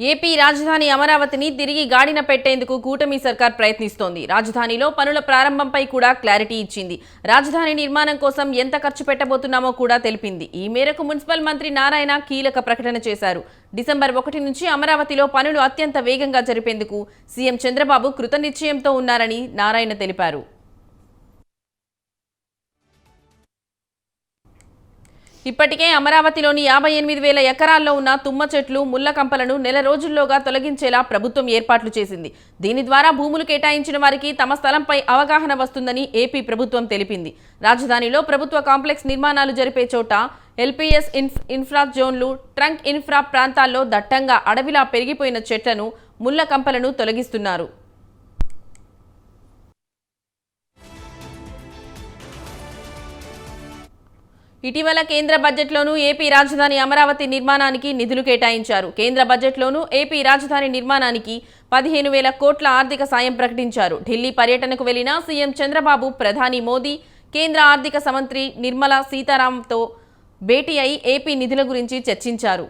AP రాజధాని అమరావతిని తిరిగి గాడిన పెట్టేందుకు కూటమి సర్కార్ ప్రయత్నిస్తోంది. రాజధానిలో పనుల ప్రారంభంపై కూడా క్లారిటీ ఇచ్చింది. రాజధాని నిర్మాణం కోసం ఎంత ఖర్చు పెట్టబోతున్నామో కూడా తెలిపింది. ఈ మేరకు మున్సిపల్ మంత్రి నారాయణ కీలక ప్రకటన చేశారు. డిసెంబర్ ఒకటి నుంచి అమరావతిలో పనులు అత్యంత వేగంగా జరిపేందుకు సీఎం చంద్రబాబు కృతనిశ్చయంతో ఉన్నారని నారాయణ తెలిపారు. ఇప్పటికే అమరావతిలోని యాభై ఎనిమిది వేల ఎకరాల్లో ఉన్న తుమ్మ చెట్లు ముళ్ళ కంపలను నెల రోజుల్లోగా తొలగించేలా ప్రభుత్వం ఏర్పాట్లు చేసింది. దీని ద్వారా భూములు కేటాయించిన వారికి తమ స్థలంపై అవగాహన వస్తుందని ఏపీ ప్రభుత్వం తెలిపింది. రాజధానిలో ప్రభుత్వ కాంప్లెక్స్ నిర్మాణాలు జరిపే చోట ఎల్పీఎస్ ఇన్ఫ్రా జోన్లు ట్రంక్ ఇన్ఫ్రా ప్రాంతాల్లో దట్టంగా అడవిలా పెరిగిపోయిన చెట్లను ముళ్ళ కంపలను తొలగిస్తున్నారు. ఇటీవల కేంద్ర బడ్జెట్లోనూ ఏపీ రాజధాని అమరావతి నిర్మాణానికి నిధులు కేటాయించారు. కేంద్ర బడ్జెట్లోనూ ఏపీ రాజధాని నిర్మాణానికి పదిహేను వేల కోట్ల ఆర్థిక సాయం ప్రకటించారు. ఢిల్లీ పర్యటనకు వెళ్ళిన సీఎం చంద్రబాబు ప్రధాని మోదీ కేంద్ర ఆర్థిక మంత్రి నిర్మలా సీతారాంతో భేటీ అయి ఏపీ నిధుల గురించి చర్చించారు.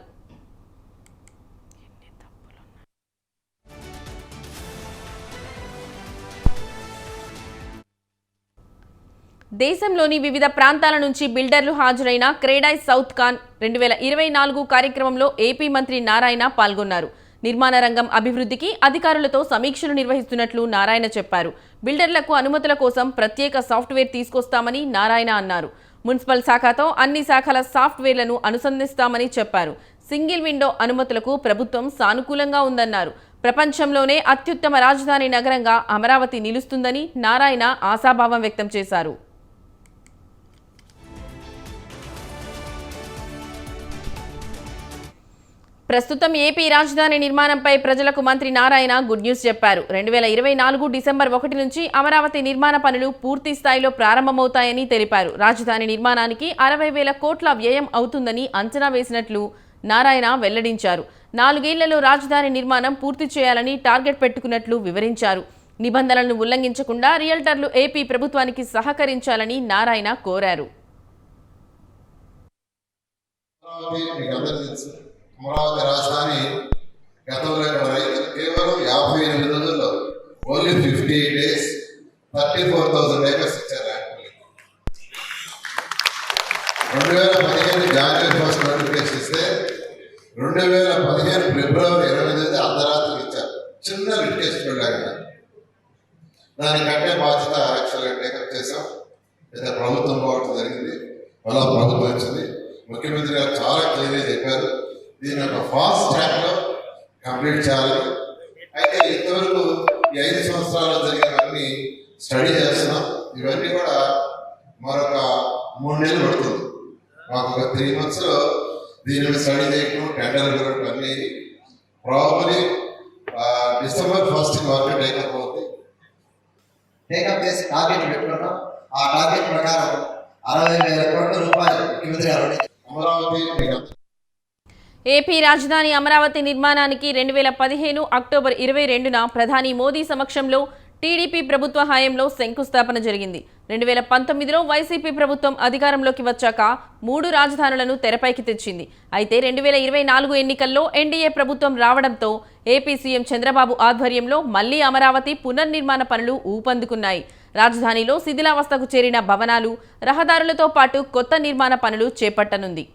దేశంలోని వివిధ ప్రాంతాల నుంచి బిల్డర్లు హాజరైన క్రేడాయ్ సౌత్ ఖాన్ రెండు వేల ఇరవై నాలుగు కార్యక్రమంలో ఏపీ మంత్రి నారాయణ పాల్గొన్నారు. నిర్మాణ రంగం అభివృద్ధికి అధికారులతో సమీక్షలు నిర్వహిస్తున్నట్లు నారాయణ చెప్పారు. బిల్డర్లకు అనుమతుల కోసం ప్రత్యేక సాఫ్ట్వేర్ తీసుకొస్తామని నారాయణ అన్నారు. మున్సిపల్ శాఖతో అన్ని శాఖల సాఫ్ట్వేర్లను అనుసంధిస్తామని చెప్పారు. సింగిల్ విండో అనుమతులకు ప్రభుత్వం సానుకూలంగా ఉందన్నారు. ప్రపంచంలోనే అత్యుత్తమ రాజధాని నగరంగా అమరావతి నిలుస్తుందని నారాయణ ఆశాభావం వ్యక్తం చేశారు. ప్రస్తుతం ఏపీ రాజధాని నిర్మాణంపై ప్రజలకు మంత్రి నారాయణ గుడ్ న్యూస్ చెప్పారు. రెండు వేల ఇరవై నాలుగు డిసెంబర్ ఒకటి నుంచి అమరావతి నిర్మాణ పనులు పూర్తి స్థాయిలో ప్రారంభమవుతాయని తెలిపారు. రాజధాని నిర్మాణానికి అరవై వేల కోట్ల వ్యయం అవుతుందని అంచనా వేసినట్లు నారాయణ వెల్లడించారు. నాలుగేళ్ళలో రాజధాని నిర్మాణం పూర్తి చేయాలని టార్గెట్ పెట్టుకున్నట్లు వివరించారు. నిబంధనలను ఉల్లంఘించకుండా రియల్టర్లు ఏపీ ప్రభుత్వానికి సహకరించాలని నారాయణ కోరారు. అమరావతి రాజధాని గతంలో రైతులు కేవలం యాభై ఎనిమిది రోజుల్లో only fifty days thirty four thousand acres ఇచ్చారు రెండు వేల పదిహేను జనవరి ఫస్ట్ నోటిఫికేషన్ ఇస్తే రెండు వేల పదిహేను ఫిబ్రవరి ఇరవై తేదీ అర్ధరాత్రికి ఇచ్చారు. చిన్న లిటికేషన్ వెళ్ళాక దానికంటే బాధ్యత యాక్చువల్గా టేకప్ చేసాం లేదా ప్రభుత్వం పోవడం జరిగింది. మళ్ళా ప్రభుత్వం వచ్చింది. ముఖ్యమంత్రి గారు చాలా క్లియర్గా చెప్పారు. దీని ఒక ఫాస్ట్ ట్రాక్లో కంప్లీట్ చేయాలి. అయితే ఇంతవరకు ఈ ఐదు సంవత్సరాల్లో జరిగినవన్నీ స్టడీ చేస్తున్నాం. ఇవన్నీ కూడా మరొక మూడు నెలలు పడుతుంది. మాకు ఒక త్రీ మంత్స్లో దీని మీద స్టడీ చేయటం టెండర్ ఇవ్వడం అన్నీ probably December first market take up అవుతుంది. టేకప్ చేసి టార్గెట్ పెట్టుకున్నాం. ఆ టార్గెట్ ప్రకారం అరవై వేల కోట్ల రూపాయలు ముఖ్యమంత్రి అమరావతి ఏపీ రాజధాని అమరావతి నిర్మాణానికి రెండు వేల పదిహేను అక్టోబర్ ఇరవై రెండున ప్రధాని మోదీ సమక్షంలో టీడీపీ ప్రభుత్వ హయాంలో శంకుస్థాపన జరిగింది. రెండు వేల పంతొమ్మిదిలో వైసీపీ ప్రభుత్వం అధికారంలోకి వచ్చాక మూడు రాజధానులను తెరపైకి తెచ్చింది. అయితే రెండు వేల ఇరవై నాలుగు ఎన్నికల్లో ఎన్డీఏ ప్రభుత్వం రావడంతో ఏపీ సీఎం చంద్రబాబు ఆధ్వర్యంలో మళ్ళీ అమరావతి పునర్నిర్మాణ పనులు ఊపందుకున్నాయి. రాజధానిలో శిథిలావస్థకు చేరిన భవనాలు రహదారులతో పాటు కొత్త నిర్మాణ పనులు చేపట్టనుంది.